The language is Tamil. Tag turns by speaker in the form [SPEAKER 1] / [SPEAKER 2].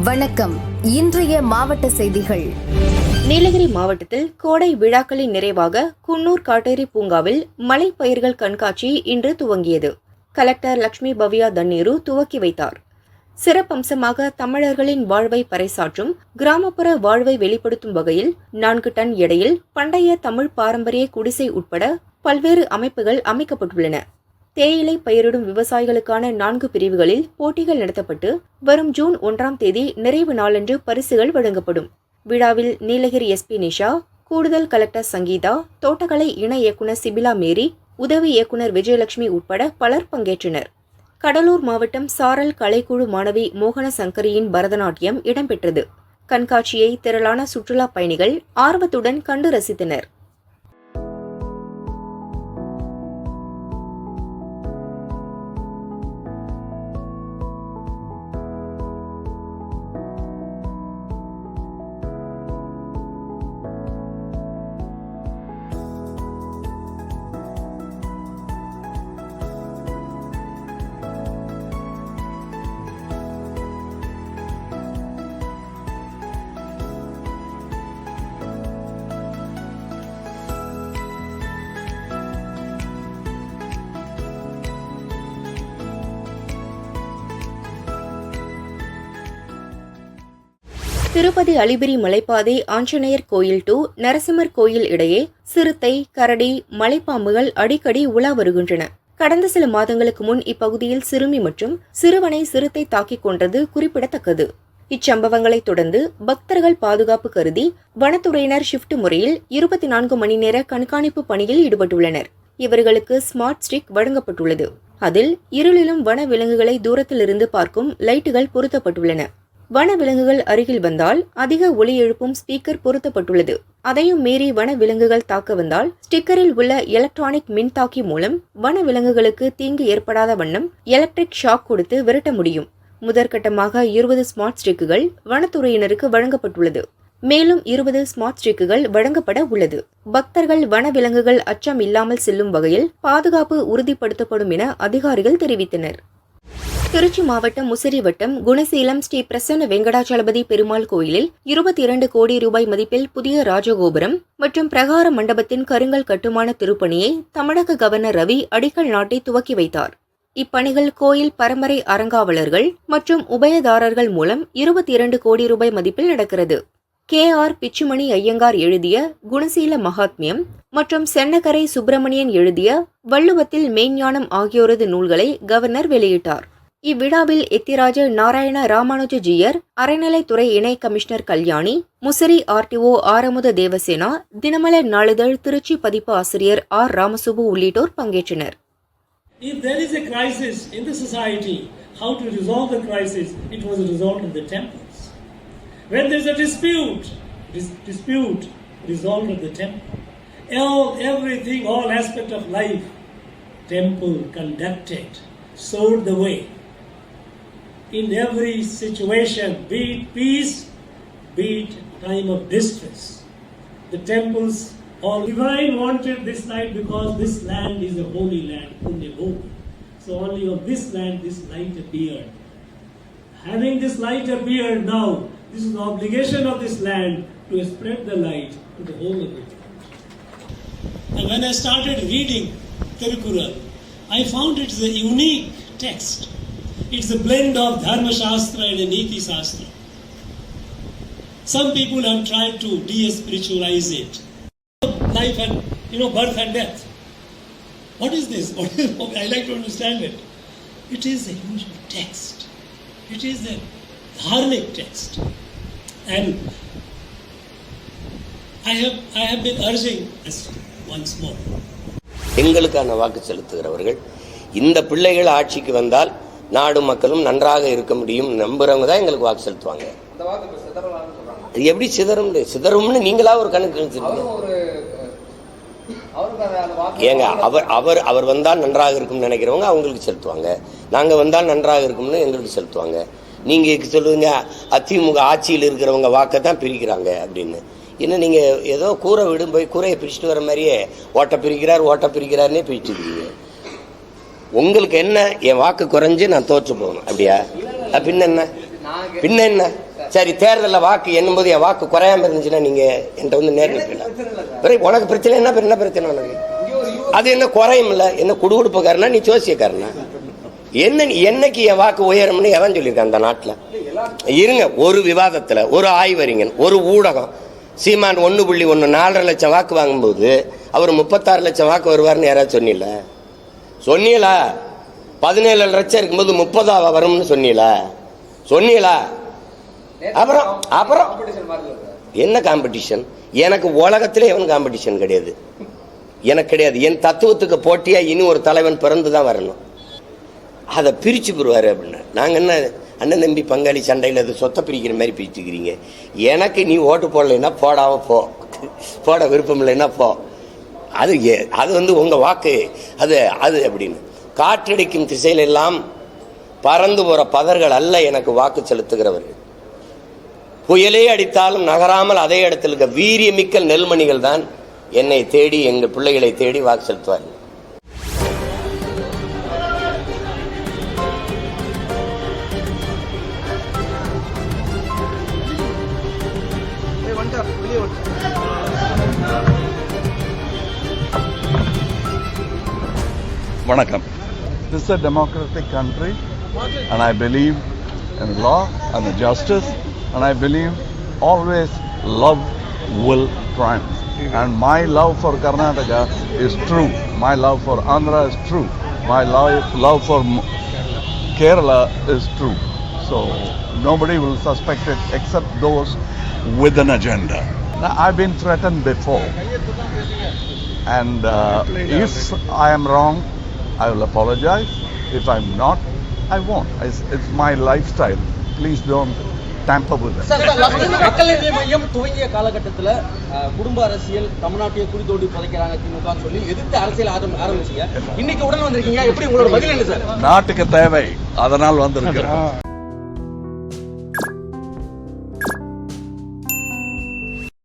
[SPEAKER 1] வணக்கம். இன்றைய மாவட்ட செய்திகள்.
[SPEAKER 2] நீலகிரி மாவட்டத்தில் கோடை விழாக்களின் நிறைவாக குன்னூர் காட்டேரி பூங்காவில் மலை பயிர்கள் கண்காட்சி இன்று துவங்கியது. கலெக்டர் லட்சுமி பவ்யா தண்ணீரு துவக்கி வைத்தார். சிறப்பம்சமாக தமிழர்களின் வாழ்வை பறைசாற்றும் கிராமப்புற வாழ்வை வெளிப்படுத்தும் வகையில் நான்கு டன் எடையில் பண்டைய தமிழ் பாரம்பரிய குடிசை உட்பட பல்வேறு அமைப்புகள் அமைக்கப்பட்டுள்ளன. தேயிலை பயிரிடும் விவசாயிகளுக்கான நான்கு பிரிவுகளில் போட்டிகள் நடத்தப்பட்டு வரும் ஜூன் ஒன்றாம் தேதி நிறைவு நாளன்று பரிசுகள் வழங்கப்படும். விழாவில் நீலகிரி எஸ்பி நிஷா கூடுதல் கலெக்டர் சங்கீதா தோட்டக்கலை இணை இயக்குநர் சிபிலா மேரி உதவி இயக்குநர் விஜயலட்சுமி உட்பட பலர் பங்கேற்றனர். கடலூர் மாவட்டம் சாரல் கலைக்குழு மாணவி மோகன சங்கரியின் பரதநாட்டியம் இடம்பெற்றது. கண்காட்சியை திரளான சுற்றுலா பயணிகள் ஆர்வத்துடன் கண்டு ரசித்தனர். திருப்பதி அலிபிரி மலைப்பாதை ஆஞ்சநேயர் கோயில் டு நரசிம்மர் கோயில் இடையே சிறுத்தை கரடி மலைப்பாம்புகள் அடிக்கடி உலா வருகின்றன. கடந்த சில மாதங்களுக்கு முன் இப்பகுதியில் சிறுமி மற்றும் சிறுவனை சிறுத்தை தாக்கிக் கொன்றது குறிப்பிடத்தக்கது. இச்சம்பவங்களைத் தொடர்ந்து பக்தர்கள் பாதுகாப்பு கருதி வனத்துறையினர் ஷிப்ட் முறையில் இருபத்தி நான்கு மணி நேர கண்காணிப்பு பணியில் ஈடுபட்டுள்ளனர். இவர்களுக்கு ஸ்மார்ட் ஸ்டிக் வழங்கப்பட்டுள்ளது. அதில் இருளிலும் வன விலங்குகளை தூரத்திலிருந்து பார்க்கும் லைட்டுகள் பொருத்தப்பட்டுள்ளன. வனவிலங்குகள் அருகில் வந்தால் அதிக ஒலி எழுப்பும் ஸ்பீக்கர் பொருத்தப்பட்டுள்ளது. அதையும் மீறி வனவிலங்குகள் தாக்க வந்தால் ஸ்டிக்கரில் உள்ள எலக்ட்ரானிக் மின்தாக்கி மூலம் வனவிலங்குகளுக்கு தீங்கு ஏற்படாத வண்ணம் எலக்ட்ரிக் ஷாக் கொடுத்து விரட்ட முடியும். முதற்கட்டமாக இருபது ஸ்மார்ட் ஸ்டிக்குகள் வனத்துறையினருக்கு வழங்கப்பட்டுள்ளது. மேலும் இருபது ஸ்மார்ட் ஸ்டிக்குகள் வழங்கப்பட உள்ளது. பக்தர்கள் வனவிலங்குகள் அச்சம் இல்லாமல் செல்லும் வகையில் பாதுகாப்பு உறுதிப்படுத்தப்படும் என அதிகாரிகள் தெரிவித்தனர். திருச்சி மாவட்டம் முசிறி வட்டம் குணசீலம் ஸ்ரீ பிரசன்ன வெங்கடாச்சலபதி பெருமாள் கோயிலில் இருபத்தி இரண்டு கோடி ரூபாய் மதிப்பில் புதிய ராஜகோபுரம் மற்றும் பிரகார மண்டபத்தின் கருங்கல் கட்டுமான திருப்பணியை தமிழக கவர்னர் ரவி அடிக்கல் நாட்டி துவக்கி வைத்தார். இப்பணிகள் கோயில் பரம்பரை அறங்காவலர்கள் மற்றும் உபயதாரர்கள் மூலம் இருபத்தி இரண்டு கோடி ரூபாய் மதிப்பில் நடக்கிறது. கே. ஆர். பிச்சுமணி ஐயங்கார் எழுதிய குணசீல மகாத்மியம் மற்றும் சென்னகரை சுப்பிரமணியன் எழுதிய வள்ளுவத்தில் மெய்ஞானம் ஆகியோரது நூல்களை கவர்னர் வெளியிட்டார். இவ்விழாவில் எத்திராஜ நாராயண ராமானுஜஜியர் அறநிலைத்துறை இணை கமிஷனர் கல்யாணி முசிறி ஆர்டிஓ ஆரமுத தேவசேனா தினமலர் நாளிதழ் திருச்சி பதிப்பு ஆசிரியர் ஆர் ராமசுபு உள்ளிட்டோர் பங்கேற்றனர்
[SPEAKER 3] If there is a crisis in the society, how to resolve the crisis? It was resolved in the temples. When there is a dispute, dis- dispute resolved at the temple. All, everything, all aspect of life, temple conducted, showed the way. In every situation, be it peace, be it time of distress, the temples all divine wanted this light because this land is a holy land, Punya. So only on this land this light appeared. Having this light appeared now, this is the obligation of this land to spread the light to the whole of the world. And when I started reading Tirukural, I found it's a unique text. It's a blend of Dharma Shastra and Niti Shastra. Some people have tried to de-spiritualize it life and you know birth and death. What is this? What is, I like to understand it. It is a huge text. It is a dharmic text, and I have I have been urging this once more.
[SPEAKER 4] எங்களுக்கான வாக்கு செலுத்துகிறவர்கள் இந்த பிள்ளைகள் ஆட்சிக்கு வந்தால் நாடு மக்களும் நன்றாக இருக்க முடியும் நம்புறவங்க தான் எங்களுக்கு வாக்கு செலுத்துவாங்க. அது எப்படி சிதறும் சிதறும்னு நீங்களா ஒரு கணக்கு எடுத்துருக்கீங்க ஏங்க அவர் அவர் அவர் வந்தால் நன்றாக இருக்கும்னு நினைக்கிறவங்க அவங்களுக்கு செலுத்துவாங்க. நாங்கள் வந்தால் நன்றாக இருக்கும்னு எங்களுக்கு செலுத்துவாங்க. நீங்கள் சொல்லுவீங்க அதிமுக ஆட்சியில் இருக்கிறவங்க வாக்கை தான் பிரிக்கிறாங்க அப்படின்னு. இன்னும் நீங்கள் ஏதோ கூரை விடும் போய் கூரையை பிரிச்சுட்டு வர மாதிரியே ஓட்டை பிரிக்கிறார் ஓட்டை பிரிக்கிறாருன்னே பிரிச்சுட்டு இருக்கீங்க. உங்களுக்கு என்ன? என் வாக்கு குறைஞ்சு நான் தோற்று போகணும். அப்படியா? பின்ன என்ன? பின்ன என்ன? சரி தேர்தலில் வாக்கு என்னும்போது என் வாக்கு குறையாம இருந்துச்சுன்னா நீங்கள் என்கிட்ட வந்து நேரில் உனக்கு பிரச்சனை என்ன என்ன பிரச்சனை உனக்கு? அது என்ன குறையும் இல்லை? என்ன குடுகுடுப்புக்காரனா நீ ஜோசியக்காரனா? என்ன என்னைக்கு என் வாக்கு உயரும்னு எவன் சொல்லியிருக்கான் அந்த நாட்டில்? இருங்க ஒரு விவாதத்தில் ஒரு ஆய்வறிஞன் ஒரு ஊடகம் சீமான் ஒன்று புள்ளி ஒன்று நாலரை லட்சம் வாக்கு வாங்கும்போது அவர் முப்பத்தாறு லட்சம் வாக்கு வருவார்னு யாராவது சொன்னீல பதினேழு லட்சம் இருக்கும்போது முப்பதாவா வரும்னு சொன்னீங்களா சொன்னீங்களா அப்புறம் அப்புறம்? என்ன காம்படிஷன் எனக்கு உலகத்திலே எவன் காம்படிஷன் கிடையாது. எனக்கு கிடையாது. என் தத்துவத்துக்கு போட்டியா இனி ஒரு தலைவன் பிறந்து தான் வரணும். அதை பிரிச்சு போடுவாரு அப்படின்னு. நாங்கள் என்ன அண்ணன் தம்பி பங்காளி சண்டையில் அது சொத்தை பிரிக்கிற மாதிரி பிரிச்சுக்கிறீங்க. எனக்கு நீ ஓட்டு போடலைன்னா போடாம போ. போட விருப்பம் இல்லைன்னா போ. அது ஏ- அது வந்து உங்கள் வாக்கு. அது அது அப்படின்னு. காற்றடிக்கும் திசையிலெல்லாம் பறந்து போகிற பதர்கள் அல்ல எனக்கு வாக்கு செலுத்துகிறவர்கள் புயலே அடித்தாலும் நகராமல் அதே இடத்தில் இருக்க வீரியமிக்க நெல்மணிகள் தான் என்னை தேடி எங்கள் பிள்ளைகளை தேடி வாக்கு செலுத்துவார்கள்.
[SPEAKER 5] This is a democratic country, and I believe in law and justice, and I believe always love will triumph. And my love for Karnataka is true. My love for Andhra is true. My love, love for Kerala is true. So nobody will suspect it except those with an agenda. Now, I've been threatened before. And uh, if I am wrong, I will apologize. If I'm not, I won't. It's, it's my lifestyle. Please don't tamper with it.
[SPEAKER 6] மக்கள் நீதி மையம் துவங்கிய காலகட்டத்தில் குடும்ப அரசியல் தமிழ்நாட்டையே குடி தோண்டி புதைக்கிறாங்க திமுக சொல்லி எதிர்த்து அரசியல் ஆரம் ஆரம்பிச்சீங்க இன்னைக்கு உடன் வந்திருக்கீங்க எப்படி உங்களோட பதில் என்ன சார்
[SPEAKER 5] நாட்டுக்கு தேவை அதனால் வந்திருக்கிறேன்